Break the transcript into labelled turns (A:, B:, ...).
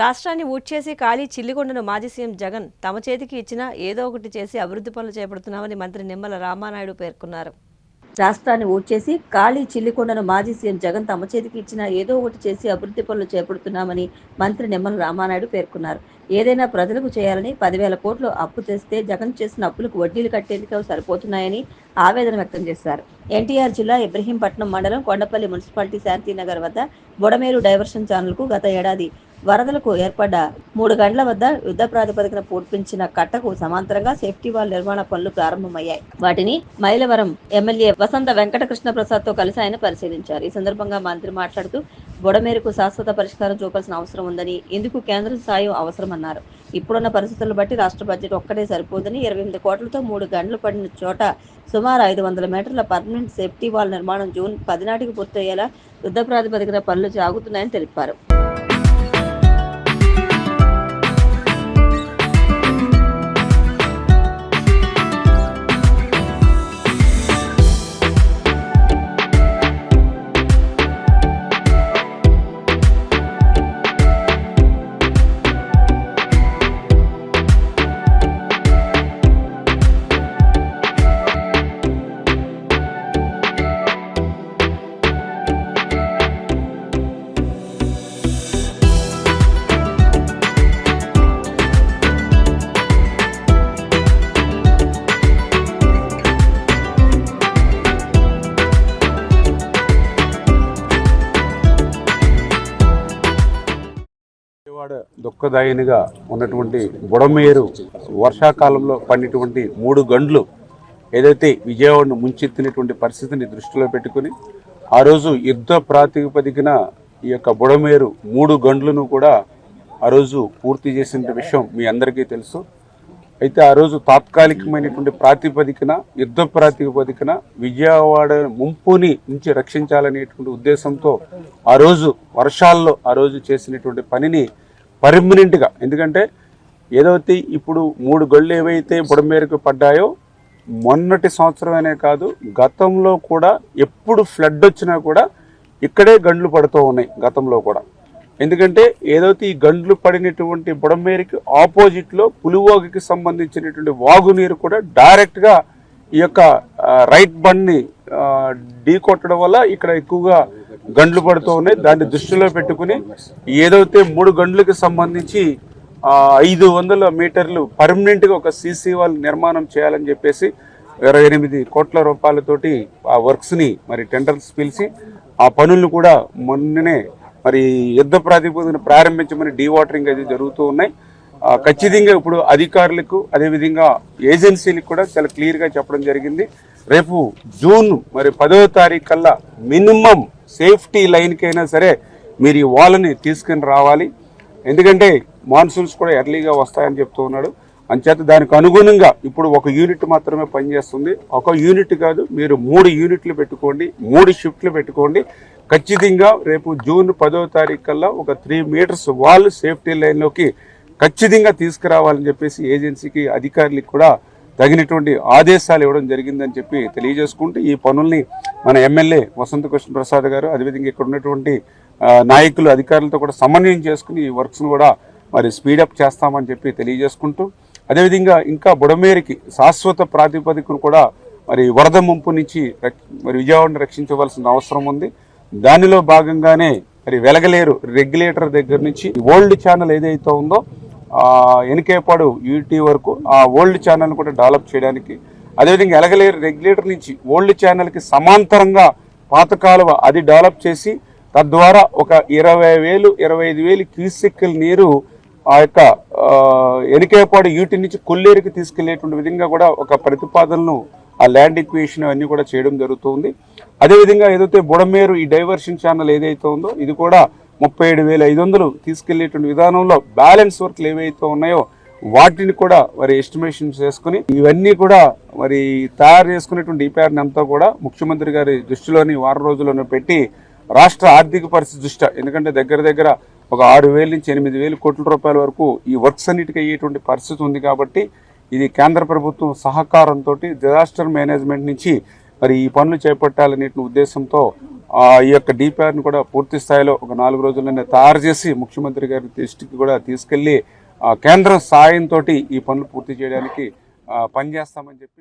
A: రాష్ట్రాన్ని ఊడ్చేసి ఖాళీ చిల్లికొండను మాజీ సీఎం జగన్ తమ చేతికి ఇచ్చినా ఏదో ఒకటి చేసి అభివృద్ధి పనులు చేపడుతున్నామని మంత్రి నిమ్మల రామానాయుడు పేర్కొన్నారు. రాష్ట్రాన్ని ఊడ్చేసి ఖాళీ చిల్లికొండను మాజీ సీఎం జగన్ తమ చేతికి ఇచ్చినా ఏదో ఒకటి చేసి అభివృద్ధి పనులు చేపడుతున్నామని మంత్రి నిమ్మల రామానాయుడు పేర్కొన్నారు. ఏదైనా ప్రజలకు చేయాలని పదివేల కోట్లు అప్పు తెస్తే జగన్ చేసిన అప్పులకు వడ్డీలు కట్టేందుకు సరిపోతున్నాయని ఆవేదన వ్యక్తం చేశారు. ఎన్టీఆర్ జిల్లా ఇబ్రహీంపట్నం మండలం కొండపల్లి మున్సిపాలిటీ శాంతినగర్ వద్ద బుడమేరు డైవర్షన్ ఛానల్కు గత ఏడాది వరదలకు ఏర్పడ్డ మూడు గంటల వద్ద యుద్ధ ప్రాతిపదికన పూర్పించిన కట్టకు సమాంతరంగా సేఫ్టీ వాల్ నిర్మాణ పనులు ప్రారంభమయ్యాయి. వాటిని మైలవరం ఎమ్మెల్యే వసంత వెంకటకృష్ణ ప్రసాద్తో కలిసి ఆయన పరిశీలించారు. ఈ సందర్భంగా మంత్రి మాట్లాడుతూ బుడమేరకు శాశ్వత పరిష్కారం చూపాల్సిన అవసరం ఉందని ఇందుకు కేంద్ర సాయం అవసరమన్నారు. ఇప్పుడున్న పరిస్థితులను బట్టి రాష్ట్ర బడ్జెట్ ఒక్కటే సరిపోదని ఇరవై ఎనిమిది కోట్లతో మూడు గంటలు పడిన చోట సుమారు ఐదు వందల మీటర్ల పర్మనెంట్ సేఫ్టీ వాల్ నిర్మాణం జూన్ పది నాటికి పూర్తయ్యేలా యుద్ధ ప్రాతిపదికన పనులు సాగుతున్నాయని తెలిపారు.
B: విజయవాడ దుఃఖదాయినిగా ఉన్నటువంటి బుడమేరు వర్షాకాలంలో పడినటువంటి మూడు గండ్లు ఏదైతే విజయవాడను ముంచెత్తినటువంటి పరిస్థితిని దృష్టిలో పెట్టుకుని ఆ రోజు యుద్ధ ప్రాతిపదికన ఈ యొక్క బుడమేరు మూడు గండ్లను కూడా ఆ రోజు పూర్తి చేసిన విషయం మీ అందరికీ తెలుసు. అయితే ఆ రోజు తాత్కాలికమైనటువంటి ప్రాతిపదికన యుద్ధ ప్రాతిపదికన విజయవాడ ముంపుని నుంచి రక్షించాలనేటువంటి ఉద్దేశంతో ఆ రోజు వర్షాల్లో ఆ రోజు చేసినటువంటి పనిని పర్మనెంట్గా. ఎందుకంటే ఏదైతే ఇప్పుడు మూడు గళ్ళు ఏవైతే బుడమేరకు పడ్డాయో మొన్నటి సంవత్సరమనే కాదు గతంలో కూడా ఎప్పుడు ఫ్లడ్ వచ్చినా కూడా ఇక్కడే గండ్లు పడుతూ ఉన్నాయి గతంలో కూడా. ఎందుకంటే ఏదైతే ఈ గండ్లు పడినటువంటి బుడమేరికి ఆపోజిట్లో పులివాగుకి సంబంధించినటువంటి వాగునీరు కూడా డైరెక్ట్గా ఈ యొక్క రైట్ బండ్ని ఢీ కొట్టడం వల్ల ఇక్కడ ఎక్కువగా గండ్లు పడుతూ ఉన్నాయి. దాన్ని దృష్టిలో పెట్టుకుని ఏదైతే మూడు గండ్లకి సంబంధించి ఐదు వందల మీటర్లు పర్మనెంట్గా ఒక సీసీ వాల్ నిర్మాణం చేయాలని చెప్పేసి ఇరవై ఎనిమిది కోట్ల రూపాయలతోటి ఆ వర్క్స్ని మరి టెండర్స్ పిలిచి ఆ పనులను కూడా మొన్ననే మరి యుద్ధ ప్రాతిపదికన ప్రారంభించమని డీవాటరింగ్ అది జరుగుతూ ఉన్నాయి. ఖచ్చితంగా ఇప్పుడు అధికారులకు అదేవిధంగా ఏజెన్సీలకు కూడా చాలా క్లియర్గా చెప్పడం జరిగింది. రేపు జూన్ మరి పదవ తారీఖు కల్లా మినిమం సేఫ్టీ లైన్కైనా సరే మీరు ఈ వాళ్ళని తీసుకుని రావాలి. ఎందుకంటే మాన్సూన్స్ కూడా ఎర్లీగా వస్తాయని చెప్తూ ఉన్నాడు. అంచేత దానికి అనుగుణంగా ఇప్పుడు ఒక యూనిట్ మాత్రమే పనిచేస్తుంది. ఒక యూనిట్ కాదు మీరు మూడు యూనిట్లు పెట్టుకోండి మూడు షిఫ్ట్లు పెట్టుకోండి. ఖచ్చితంగా రేపు జూన్ పదో తారీఖు కల్లా ఒక త్రీ మీటర్స్ వాల్ సేఫ్టీ లైన్లోకి ఖచ్చితంగా తీసుకురావాలని చెప్పేసి ఏజెన్సీకి అధికారులకు కూడా తగినటువంటి ఆదేశాలు ఇవ్వడం జరిగిందని చెప్పి తెలియజేసుకుంటూ ఈ పనుల్ని మన ఎమ్మెల్యే వసంత కృష్ణ ప్రసాద్ గారు అదేవిధంగా ఇక్కడ ఉన్నటువంటి నాయకులు అధికారులతో కూడా సమన్వయం చేసుకుని ఈ వర్క్స్ను కూడా మరి స్పీడప్ చేస్తామని చెప్పి తెలియజేసుకుంటూ అదేవిధంగా ఇంకా బుడమేరికి శాశ్వత ప్రాతిపదికను కూడా మరి వరద ముంపు నుంచి మరి విజయవాడను రక్షించవలసిన అవసరం ఉంది. దానిలో భాగంగానే మరి వెలగలేరు రెగ్యులేటర్ దగ్గర నుంచి ఓల్డ్ ఛానల్ ఏదైతే ఉందో ఎనికేపాడు యూటీ వరకు ఆ ఓల్డ్ ఛానల్ కూడా డెవలప్ చేయడానికి అదేవిధంగా ఎలగలేరు రెగ్యులేటర్ నుంచి ఓల్డ్ ఛానల్కి సమాంతరంగా పాత కాలువ అది డెవలప్ చేసి తద్వారా ఒక ఇరవై వేలు ఇరవై ఐదు వేలు క్యూసెక్కుల నీరు ఆ యొక్క ఎనికేపాడు యూటి నుంచి కొల్లేరుకి తీసుకెళ్ళేటువంటి విధంగా కూడా ఒక ప్రతిపాదనను ఆ ల్యాండ్ ఈక్వేషన్ అన్నీ కూడా చేయడం జరుగుతుంది అదేవిధంగా ఏదైతే బుడమేరు ఈ డైవర్షన్ ఛానల్ ఏదైతే ఉందో ఇది కూడా ముప్పై ఏడు వేల ఐదు వందలు తీసుకెళ్ళేటువంటి విధానంలో బ్యాలెన్స్ వర్క్లు ఏవైతే ఉన్నాయో వాటిని కూడా మరి ఎస్టిమేషన్ చేసుకుని ఇవన్నీ కూడా మరి తయారు చేసుకునేటువంటి ఈపీఆర్ని అంతా కూడా ముఖ్యమంత్రి గారి దృష్టిలోని వారం రోజుల్లోనే పెట్టి రాష్ట్ర ఆర్థిక పరిస్థితి దృష్ట్యా. ఎందుకంటే దగ్గర దగ్గర ఒక ఆరు వేల నుంచి ఎనిమిది వేల కోట్ల రూపాయల వరకు ఈ వర్క్స్ అన్నిటికీ అయ్యేటువంటి పరిస్థితి ఉంది కాబట్టి ఇది కేంద్ర ప్రభుత్వం సహకారంతో డిజాస్టర్ మేనేజ్మెంట్ నుంచి మరి ఈ పనులు చేపట్టాలనే ఉద్దేశంతో ఈ యొక్క డిపిఆర్ని కూడా పూర్తి స్థాయిలో ఒక నాలుగు రోజుల్లోనే తయారు చేసి ముఖ్యమంత్రి గారి దృష్టికి కూడా తీసుకెళ్ళి ఆ, కేంద్రం సాయంతో ఈ పనులు పూర్తి చేయడానికి పనిచేస్తామని చెప్పి